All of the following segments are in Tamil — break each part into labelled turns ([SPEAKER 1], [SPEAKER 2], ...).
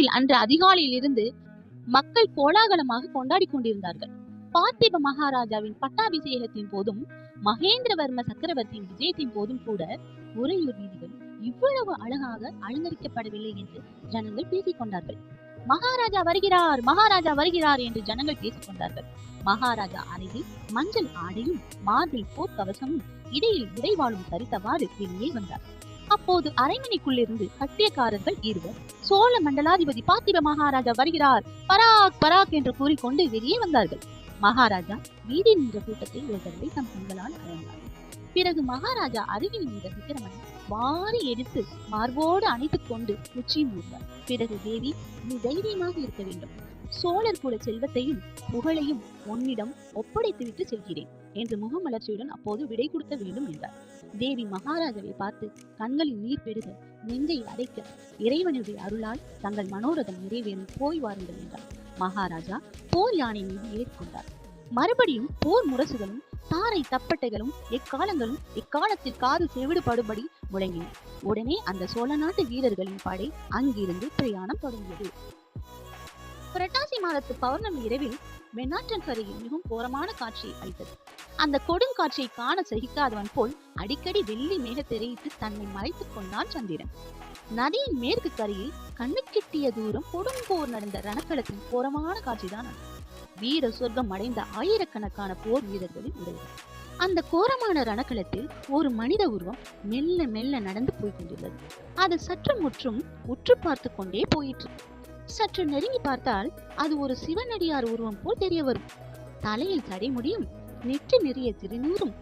[SPEAKER 1] ஊரில் அன்று அதிகாலையில் இருந்து மக்கள் கோலாகலமாக கொண்டாடி கொண்டிருந்தார்கள். பார்த்திப மகாராஜாவின் பட்டாபிஷேகத்தின் போதும் மகேந்திரவர்ம சக்கரவர்த்தியின் விஜயத்தின் போதும் கூட உறையூர் வீதிகள் இவ்வளவு அழகாக அலங்கரிக்கப்படவில்லை என்று ஜனங்கள் பேசிக் கொண்டார்கள். மகாராஜா வருகிறார் மகாராஜா வருகிறார் என்று ஜனங்கள் பேசிக் கொண்டார்கள். மகாராஜா அருகில் மஞ்சள் ஆடையும் மார்பில் போர்க்கவசமும் இடையில் உடைவாளும் தரித்தவாறு வெளியே வந்தார். அப்போது அரைமணிக்குள்ளிருந்து கட்டியக்காரர்கள் இருவர் சோழ மண்டலாதிபதி பார்த்திப மகாராஜா வருகிறார். பராக் பராக் என்று கூறிக்கொண்டு வெளியே வந்தார்கள். மகாராஜா வீதி நின்ற கூட்டத்தை ஒரு தடவை தம் கண்களால் அடைந்தார். பிறகு மகாராஜா அருகில் நின்ற விக்கிரமனை வாரி எடுத்து மார்போடு அணைத்துக் கொண்டு உச்சியும் ஊர்ந்தார் பிறகு தேவி நீ தைரியமாக இருக்க வேண்டும். சோழர் குல செல்வத்தையும் புகழையும் உன்னிடம் ஒப்படைத்துவிட்டு செல்கிறேன் என்று முகமலர்ச்சியுடன் அப்போது விடை கொடுக்க வேண்டும் என்றார். தேவி மகாராஜாவை பார்த்து கண்களில் நீர் பெருக நெஞ்சை அடைக்க இறைவனுடைய அருளால் தங்கள் மனோரதம் நிறைவேறும் போய் வாருங்கள் என்றார். மகாராஜா போர் யானை மீது ஏறிக்கொண்டார். மறுபடியும் போர் முரசுகளும் தாரை தப்பட்டைகளும் எக்காலங்களும் எக்காலத்தில் காது செவிடுபடும்படி முழங்கின. உடனே அந்த சோழ நாட்டு வீரர்களின் படை அங்கிருந்து பிரயாணம் தொடங்கியது. புரட்டாசி மாதத்து பௌர்ணமி இரவில் வெண்ணாற்றங்கரையில் மிகவும் கோரமான காட்சியை அளித்தது. அந்த கொடுங்காட்சியை காண சகிக்காதவன் போல் அடிக்கடி வெள்ளி மேக தெரிவித்து தன்னை மறைத்துக் கொண்டான் சந்திரன். நதியின் மேற்கு கரையில் கண்ணுக்கெட்டிய தூரம் கொடுங்கோர் நடந்த ரணக்களத்தின் கோரமான காட்சிதான் அது. வீர சொர்க்கம் அடைந்த ஆயிரக்கணக்கான போர் வீரர்களின் உடல்கள் அந்த கோரமான ரணக்களத்தில் ஒரு மனித உருவம் மெல்ல மெல்ல நடந்து போய்கொண்டுள்ளது அது சற்று முற்றும் உற்று பார்த்து கொண்டே போயிற்று. சற்று நெருங்கி பார்த்தால் அது ஒரு சிவனடியார் உருவம் போல் தெரிய வரும். தலையில் தடைமுடியும் நெற்றி நிறைய திருநூறும்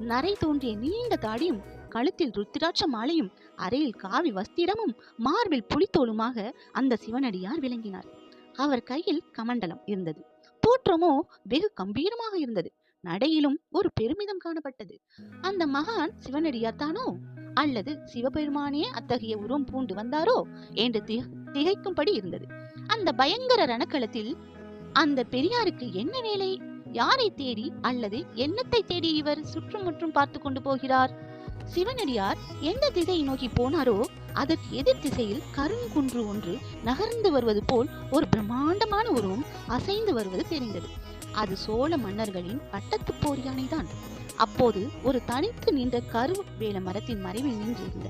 [SPEAKER 1] நரை தோன்றிய நீண்ட தாடியும் கழுத்தில் ருத்திராட்ச மாலையும் அறையில் காவி வஸ்திரமும் மார்பில் புலித்தோலுமாக அந்த சிவனடியார் விளங்கினார். அவர் கையில் கமண்டலம் இருந்தது. தோற்றமோ வெகு கம்பீரமாக இருந்தது. நடையிலும் ஒரு பெருமிதம் காணப்பட்டது. அந்த மகான் சிவனடியார் தானோ? அல்லது சிவபெருமானே அத்தகைய உருவம் பூண்டு வந்தாரோ? என்று திகைக்கும்படி இருந்தது. அந்த பயங்கர ரணக்களத்தில் அந்த பெரியாருக்கு என்ன வேலை? யாரை தேடி அல்லது என்னத்தை தேடி இவர் சுற்றுமுற்றும் பார்த்து கொண்டு போகிறார்? சிவனடியார் எந்த திசையை நோக்கி போனாரோ அதற்கு எதிர் திசையில் கருங்குன்று ஒன்று நகர்ந்து வருவது போல் ஒரு பிரம்மாண்டமான உருவம் அசைந்து வருவது தெரிந்தது. அது சோழ மன்னர்களின் பட்டத்து போர் யானைதான் அப்போது ஒரு தனித்து நின்ற கரு வேல மரத்தின் மறைவில் நின்றிருந்த